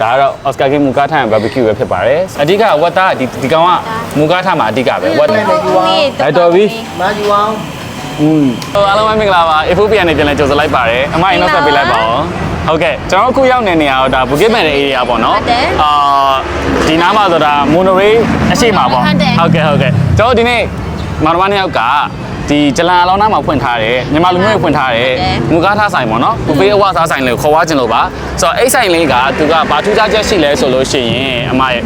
ဒါကတော့ Oscar King မူကားထန် barbecue ပဲဖြစ်ပါတယ်အဓိကဝက်သားကဒီဒီကောင်ကမူကားထန်မှာအဓိကပဲဝက်လိုက်တော်ပြီမာယူအောင်อืมအားလုံးပဲမင်္ဂလာပါ FOPN နဲ့ပြန်လဲကြိုဆိုလိုက်ပါတယ်အမအင်တော့ဆက်ပေးလိုက်ပါဦးဟုတ်ကဲ့ကျွန်တော်တို့အခုရောက်နေတဲ့နေရာတော့ဒါဘူကစ်မန်တဲ့ area ပေါ့နော်ဟုတ်တယ်အာဒီနားမှာဆိုတာ monorail အရှိမပေါ့ဟုတ်တယ်ဟုတ်ကဲ့ဟုတ်ကဲ့ကျွန်တော်တို့ဒီနေ့မောင်တော်မနှစ်ယောက်က ဒီဂျလန်အလောင်းနားမှာဖွင့်ထားတယ်မြန်မာလူမျိုးတွေဖွင့်ထားတယ်ဟုတ်တယ်မူကားထားဆိုင်ပေါ့နော်ဘူဖေးအဝစားဆိုင်လေးကိုခေါ်သွားခြင်းလို့ပါဆိုတော့အဲ့ဆိုင်လေးကသူကဘာထူးခြားချက်ရှိလဲဆိုလို့ရှိရင်အမရဲ့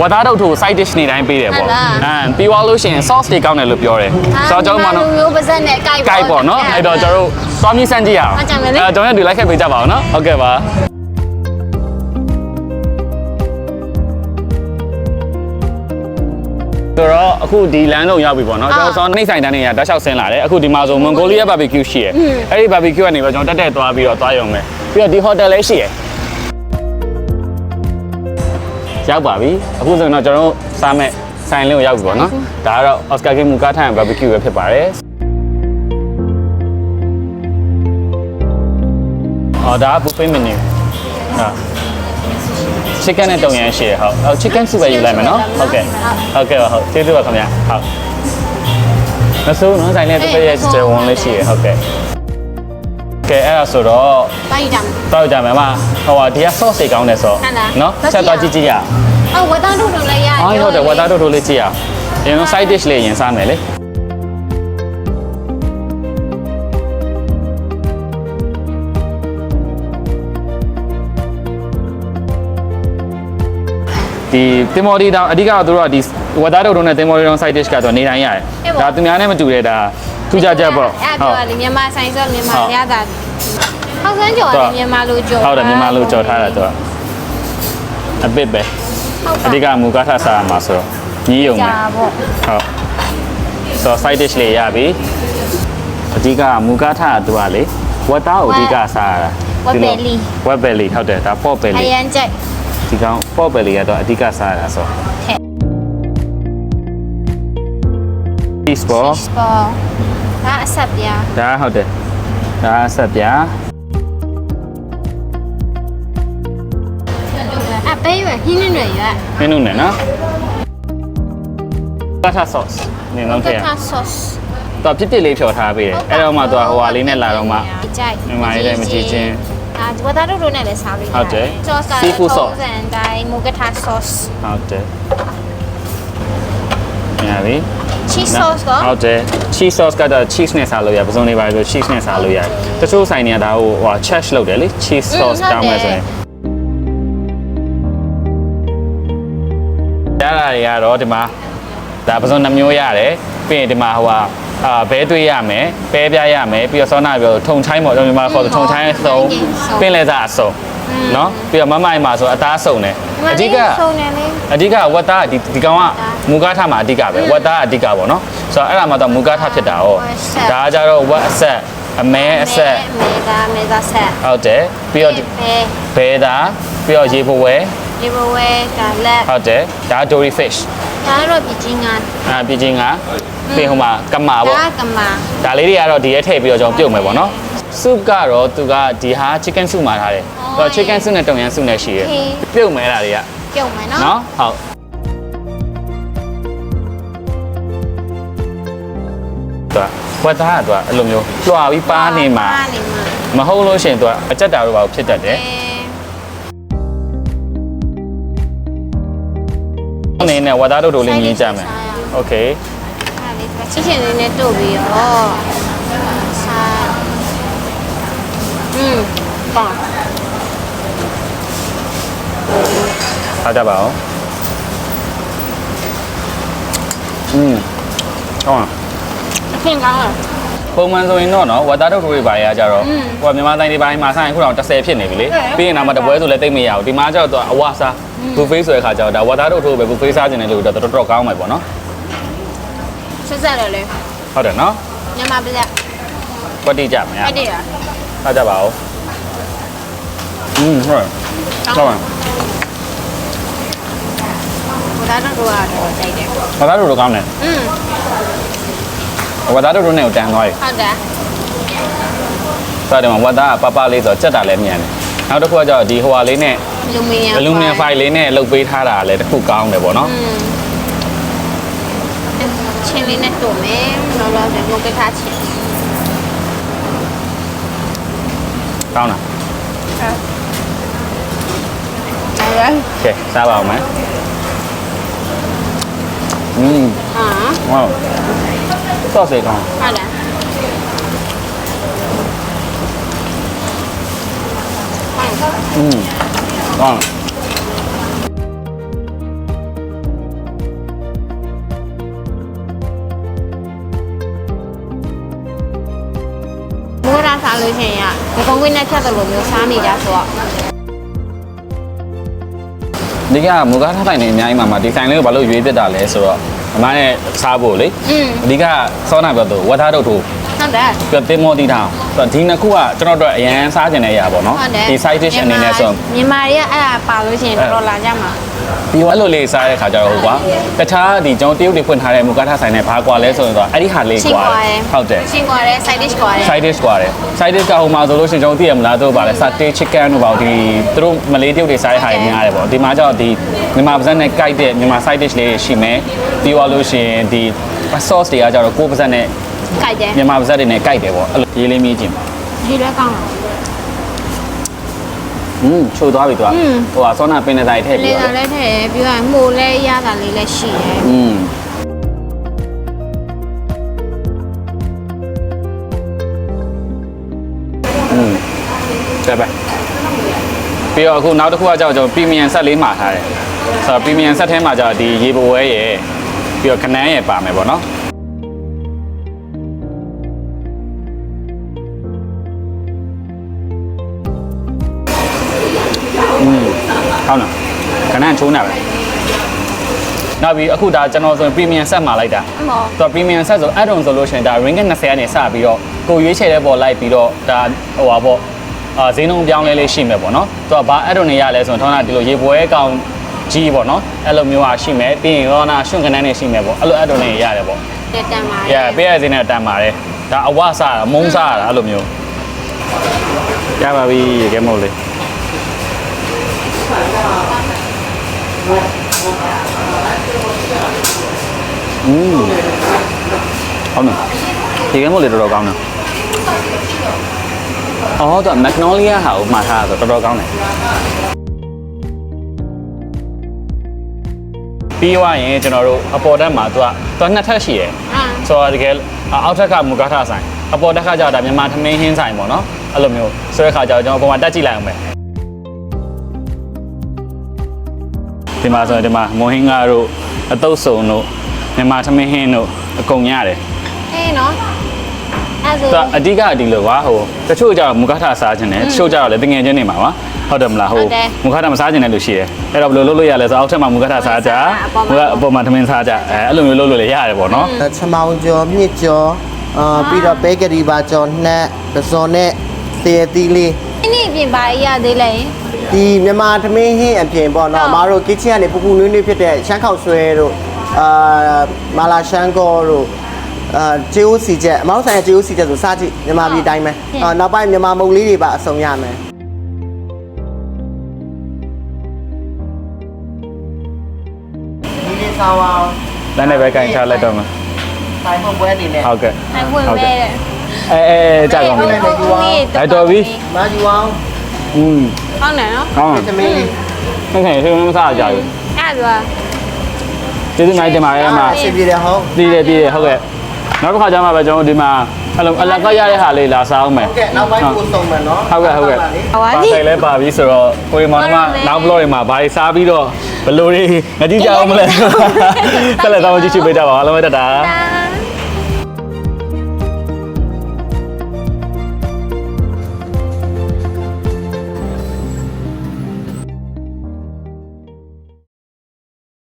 ဝတ်သားတုပ်ထို side dish နေတိုင်းပေးတယ်ပေါ့ဟုတ်လားအမ်ပြီးသွားလို့ရှိရင် sauce တွေကောင်းတယ်လို့ပြောတယ်ဆိုတော့ကျွန်တော်တို့မလူမျိုးပါဇက်နဲ့ကြိုက်ကိုက်ပေါ့နော်အဲ့တော့ကျွန်တော်တို့သွားမြင့်စမ်းကြည့်ရအောင်ဟုတ်ကြမယ်လေအဲ့တော့ကျွန်တော်တို့ဒီလိုက်ခဲ့ပေးကြပါအောင်နော်ဟုတ်ကဲ့ပါ ဆိုတော့အခုဒီလမ်းလုံးရောက်ပြီပေါ့နော်ကျွန်တော်ဆောင်းနှိမ့်ဆိုင်တန်းနေရဓာတ်လျှောက်ဆင်းလာတယ်အခုဒီမှာဆိုမွန်ဂိုလီးယားဘာဘီကျူရှိရယ်အဲ့ဒီဘာဘီကျူကနေပဲကျွန်တော်တက်တက်သွားပြီးတော့သွားရုံပဲပြီးတော့ဒီဟိုတယ်လည်းရှိရယ်ရောက်ပါပြီအခုဆိုတော့ကျွန်တော်တို့စားမဲ့ဆိုင်လေးကိုရောက်ပြီပေါ့နော်ဒါကတော့ Oscar King မူကားထန်ဘာဘီကျူပဲဖြစ်ပါတယ်အော်ဒါက buffet menu ဟာ chicken နဲ့တုံရမ်းရှိရဟုတ်အော် chicken စုပဲယူလိုက်မယ်နော်ဟုတ်ကဲ့ဟုတ်ကဲ့ပါဟုတ်ကျေးဇူးပါခင်ဗျာဟုတ်မဆိုးနော်ဆိုင်လေးတစ်ဖက်ရဲ့ကျေဝန်လေးရှိရဟုတ်ကဲ့ကဲအဲ့ဒါဆိုတော့တိုက်ကြမယ်တောက်ကြမယ်အမဟိုဟာဒီက sauce တွေကောင်းတယ်ဆိုဟုတ်လားနော်ဟုတ်ကဲ့ဆက်သွားကြည့်ကြည့်ရအောင်အော်ဝတ်သားတို့တို့လည်းရတယ်အော်ဟုတ်တယ်ဝါသားတို့တို့လေးကြည့်ရအောင်အရင်ဆုံး side dish လေးရင်စားမယ်လေ ဒီတင်မော်ဒီတောင်အဓိကတော့သူတို့ကဒီဝတ်သားတို့တို့နဲ့တင်မော်ဒီတောင် side dish ကတော့နေတိုင်းရတယ်ဒါသူများနဲ့မတူတဲ့ဒါထူးခြားချက်ပေါ့အဲ့ပြောလေမြန်မာဆိုင်ဆိုမြန်မာဟုတ်ရတာဟောက်ဆန်းကျော်ဟုတ်တယ်မြန်မာလိုကျော်ဟုတ်တယ်မြန်မာလိုကြော်ထားတာသူကအပစ်ပဲဟုတ်အဓိကမူကားထားစားရမှာဆိုတော့ညီးယုံမယ်ကြာပေါ့ဟုတ်ဆိုတော့ side dish လေးရပြီအဓိကမူကားထားတာသူကလေဝတ်သားကိုအဓိကစားရတာဝက်ဘယ်လီဝက်ဘယ်လီဟုတ်တယ်ဒါ pork အ belly ရန်ကြိုက် ဒီကောင် pork belly ကတော့အဓိကစားရတာဆိုထက် cheese ပေါ့စပေါ်ဒါအဆက်ပြားဒါဟုတ်တယ်ဒါဆက်ပြာအပေးရဟင်းနေရရမင်းတို့နဲ့နော်ကတ်ထား sauce နင်လုံးကထည့်ရတာဆော့စ်တော့ပြစ်ပြစ်လေးဖြော်ထားပေးတယ်အဲ့တော့မှသူကဟိုဟာလေးနဲ့လာတော့မှကြိုက်မြန်မာရေးတဲ့မကြည့်ချင်း အာဝတ်သားတို့တို့နဲ့လည်းစားလို့ရတယ်ဟုတ်တယ် sauce က Seafood sauce ဆန်တိုင်းမူကတာ sauce ဟုတ်တယ်ညာပြီ cheese sauce ကဟုတ်တယ် cheese sauce ကတော့ cheese နဲ့စားလို့ရပစုံနေပါလို့ cheese နဲ့စားလို့ရတယ်တချို့ဆိုင်တွေကဒါဟိုဟို chesh လုပ်တယ်လေ cheese อืม sauce ဟုတ်တယ်တောင်းမယ်ဆိုရင်ရတာတွေကတော့ဒီမှာဒါပစုံနှမျိုးရတယ်ပြီးရင်ဒီမှာဟိုဟာ အာဘဲတွေးရမယ်ပဲပြရမယ်ပြီးတော့စောနာပြောထုံချိုင်းပေါ့ကျွန်တော်မြန်မာခေါ်ထုံချိုင်းဆုံးပင်လဲစားအဆုံးနော်ပြီးတော့မမိုင်မှာဆိုအသားစုံတယ်အဓိကအဓိကဝတ်သားဒီဒီကောင်ကမူကားထမှာအဓိကပဲဝတ်သားအဓိကပေါ့နော်ဆိုတော့အဲ့ဒါမှတော့မူကားထဖြစ်တာ哦ဒါကြတော့ဝတ်အဆက်အမဲအဆက်မေသာမေသာဆက်ဟုတ်တယ်ပြီးတော့ဘဲသာပြီးတော့ရေဘဝဲရေဘဝဲဒါလက်ဟုတ်တယ်ဒါ dory fish ဒါတော့ပြချင်းကအာပြီးချင်းကပြီးဟိုမှာကမာပေါ့ဒါကမာဒါလေးတွေကတော့ဒီရဲထည့်ပြီးတော့ကျွန်တော်ပြုတ်မယ်ပေါ့နော် soup ကတော့သူကဒီဟာ chicken soup မှာထားတယ်သူက chicken soup နဲ့တုံရန် soup နဲ့ရှိတယ်ပြုတ်မယ်လားတွေကပြုတ်မယ်နော်နော်ဟုတ်သူကဝက်သားကသူကအဲ့လိုမျိုးလွှာပြီးပါနေမှာပါနေမှာမဟုတ်လို့ရှိရင်သူကအကြက်တာတို့ပါဖြစ်တတ်တယ် နေနဲ့ဝက်သားတို့တို့လေးမြင်ကြမယ်โอเค အဲ့လေးချစ်ချင်လေးနဲ့တို့ပြီးရောစားอืมပါ ထားကြပါဦးอืมဟုတ်ပါ အခင်ကောင်းလား ပုံမှန်ဆိုရင်တော့နော်ဝက်သားတို့တို့တွေပါရကြတော့ อืม ဟိုကမြန်မာတိုင်းတွေပိုင်းမှာဆိုင်အခုတော့30ဖြစ်နေပြီလေ ဟုတ်တယ် ပြီးရင်တော့မှတပွဲဆိုလည်းတိတ်မရဘူးဒီမှာကျတော့သူကအဝစား ဘူဖေးဆိုတဲ့ခါကျတော့ဒါဝက်သားတို့တို့ပဲဘူဖေးစားခြင်းတယ်လို့တော့တော်တော်ကောင်းမယ်ပေါ့နော် ဆက်ဆက်တယ်လေ ဟုတ်တယ်နော် ညမပြက် ကွက်တိကြမယ် အဲ့ဒီရ ထားကြပါဦးอืมဟုတ်ဟုတ်ပါ ဘုရားတော်ကတော့ကြိုက်တယ် ဝက်သားတို့တို့ကောင်းတယ် อืม ဝက်သားတို့တို့နဲ့ကိုတန်သွားပြီ ဟုတ်တယ် ဆိုတော့ဒီမှာဝက်သားကပပလေးဆိုတော့ကြက်တာလည်းမြန်တယ်နောက်တစ်ခုကကျတော့ဒီဟိုဟာလေးနဲ့ လူမီနီယံ အလူမီနီယံဖိုင်လေးနဲ့လုပ်ပေးထားတာလည်းတစ်ခုကောင်းတယ်ပေါ့နော် อืมချင်းလေးနဲ့တို့မယ်လောလောဆယ်ငုတ်ကထားချင်း ကောင်းလား ဟုတ်လား ကဲစားပါအောင်မယ်อืม ဟာ ဝေါဆော့စေကောင်း ဟုတ်လားဟုတ် อืม ကောင်းမိုးရစားလို့ရှိရင်ကဒီကုန်းဝင်းနဲ့ချက်တယ်လို့မျိုးစားနေကြဆိုတော့ဒီကမူကားထားတိုင်းနေအများကြီးမှာမှာဒီဆိုင်လေးကိုဘာလို့ရွေးတက်တာလဲဆိုတော့အမနဲ့စားဖို့လေอืมအဓိကစောနာပြောတော့ဝတ်သားတို့တို့ ဟုတ်တယ် ပြတင်းမောတီထောင်ဆိုတော့ဒီနှစ်ခုကကျွန်တော်တို့အရန်စားကျင်တဲ့အရာပေါ့နော်ဟုတ်တယ်ဒီ side dish အနေနဲ့ဆို မြန်မာတွေကအဲ့ဒါပါလို့ရှိရင်တော်တော်လာကြမှာဒီအဲ့လိုလေးစားတဲ့ခါကျတော့ဟုတ်ကွာတခြားဒီကျွန်တော်တရုတ်တွေဖွင့်ထားတဲ့မူကားထားဆိုင်နဲ့ဘာကွာလဲဆိုရင်တော့အဲ့ဒီဟာလေးရှင်းကွာကွာတယ်ဟုတ်တယ် ရှင်းကွာတယ် side dish ကွာတယ် side dish ကွာတယ် side dish ကဟိုမှာဆိုလို့ရှိရင်ကျွန်တော်သိရမလားတို့ပါလဲ satay chicken တို့ပါဒီသူတို့မလေးတရုတ်တွေစားတဲ့ဟာတွေများတယ်ပေါ့ဒီမှာကျတော့ဒီမြန်မာပါဇက်နဲ့ကြိုက်တဲ့မြန်မာ side dish လေးတွေရှိမယ်ပြီးသွားလို့ရှိရင်ဒီ sauce တွေကကျတော့ကိုယ်ပါဇက်နဲ့ ကြိုက်တယ် မြန်မာပါဇက်တွေနဲ့ကြိုက်တယ်ပေါ့အဲ့လိုရေးလေးမြည်ခြင်း ဒီလည်းကောင်းတယ် อืมချိုသွားပြီသူက อืม ဟိုကဆောနာပင်တဲ့တိုင်းထည့် လေ ပြီး သာ တော့ လည်းထည့်ပြီးတော့မှုလည်းရတာလေးလည်းရှိတယ် อืมอืมဆက်ပဲပြီးတော့အခုနောက်တစ်ခုကကြောက်ကျွန်တော်ပရီမီယံဆက်လေးမှာထားတယ်ဆိုတော့ပရီမီယံဆက်ထဲမှာကျတော့ဒီရေဘဝဲရယ်ပြီးတော့ခနန်းရယ်ပါမယ်ပေါ့နော် ဟောင်းနော်ခနန်းချိုးနေပဲနောက်ပြီးအခုဒါကျွန်တော်ဆိုရင်ပရီမီယံဆက်မှာလိုက်တာအမောတော့ premium set ဆို add on ဆိုလို့ရှိရင်ဒါ ringgit 20ကနေစပြီးတော့ကိုရွေးချယ်တဲ့ပေါ်လိုက်ပြီးတော့ဒါဟိုပါပေါ့အာဈေးနှုန်းပြောင်းလဲလေးရှိမယ်ပေါ့နော်သူကဘာ add on တွေရလဲဆိုရင်ထောင်းတာဒီလိုရေပွဲကောင်ကြီးပေါ့နော်အဲ့လိုမျိုးอ่ะရှိမယ်ပြီးရင်ရောနာရွှွန့်ကနန်းနေရှိမယ်ပေါ့အဲ့လို add on တွေရတယ်ပေါ့တက်တန်ပါရပေးရဈေးနဲ့တန်ပါတယ်ဒါအဝစားတာမုံစားတာအဲ့လိုမျိုးရပါပြီရေခဲမို့လေး อืมဟုတ်နော်ရေခဲမို့လေးတော်တော်ကောင်းတယ်အော်တော့ Magnolia ဟာကိုမှာထားတာဆိုတော်တော်ကောင်းတယ်ပြီးသွားရင်ကျွန်တော်တို့အပေါ်တက်မှာသူကသူကနှစ်ထပ်ရှိတယ်အာဆိုတော့တကယ်အောက်ထက်ကမူကားထားဆိုင်အပေါ်တက်ကကျတော့ဒါမြန်မာသမင်းဟင်းဆိုင်ပေါ့နော်အဲ့လိုမျိုးဆိုတဲ့ခါကျတော့ကျွန်တော်ပုံမှန်တက်ကြည့်လိုက်အောင်ပဲ ဒီမှာဆိုရင်ဒီမှာမွန်ဟင်းကားတို့အတုပ်စုံတို့မြန်မာသမင်းဟင်းတို့အကုန်ရတယ်အေးနော်အဲ့သူဆိုကအဓိကဒီလိုပါဟိုတချို့ကျတော့မူကားထားစားခြင်းတယ်တချို့ကျတော့လည်းတငယ်ချင်းနေမှာပါဟုတ်တယ်မလားဟိုမူကားထားမစားခြင်းတဲ့လူရှိတယ်အဲ့တော့ဘယ်လိုလုပ်လို့ရလဲဆိုတော့အောက်ထက်မှာမူကားထားစားကြမူကားအပေါ်မှာသမင်းစားကြအဲအဲ့လိုမျိုးလုပ်လို့လည်းရတယ်ပေါ့နော်ချမောင်ကျော်မြင့်ကျော်အာပြီးတော့ပဲကရီပါကျော်နှက်ပစော်နဲ့သေသီးလေးဒီနေ့ပြင်ပါရသေးလဲ ဒီမြန်မာသမင်းဟင်းအပြင်ပေါ့နော်ဟုတ်အမားတို့ကစ်ချင်ကနေပူပူနွေးနွေးဖြစ်တဲ့ရှမ်းခေါက်ဆွဲတို့အာမာလာရှမ်းကောတို့အာဂျေအိုစီချက်အမောက်ဆိုင်ကဂျေအိုစီချက်ဆိုစားကြည့်မြန်မာပြည်တိုင်းပဲအာနောက်ပိုင်းမြန်မာမုံလေးတွေပါအစုံရမယ်ဒီလေးဆောင်အောင်လမ်းနဲ့ပဲကင်ချလိုက်တော့မှာဆိုင်ဖို့ပွဲအနေနဲ့ဟုတ်ကဲ့အဲ့ဝင်ပဲတဲ့အဲအဲအဲကြာကောင်းပြီဟုတ်ဟုတ်ဟုတ်အဲ့တော်ပြီမာယူအောင် อืมကောင်းတယ်နော်ကောင်းသမင်းလေးခက်ခဲဆေးမစားကြဘူးအဲ့ဒါကျေးဇူးများတင်ပါတယ်အမအဆင်ပြေတယ်ဟုတ်တည်တယ်တည်တယ်ဟုတ်ကဲ့နောက်တစ်ခါကျမှပဲကျွန်တော်ဒီမှာအဲ့လိုအလကားရတဲ့ဟာလေးလာစားအောင်မယ်ဟုတ်ကဲ့နောက်ပိုင်းကိုစုံမယ်နော်ဟုတ်ကဲ့ဟုတ်ကဲ့ဟောပါဒီဆိုင်လဲပါပြီဆိုတော့ကိုရီမောင်ကနောက် blog တွေမှာဘာတွေစားပြီးတော့ဘယ်လိုတွေငကြည့်ကြအောင်မလဲတက်လက်တော့ကြည့်ချပေးကြပါအားလုံးပဲတက်တာတာ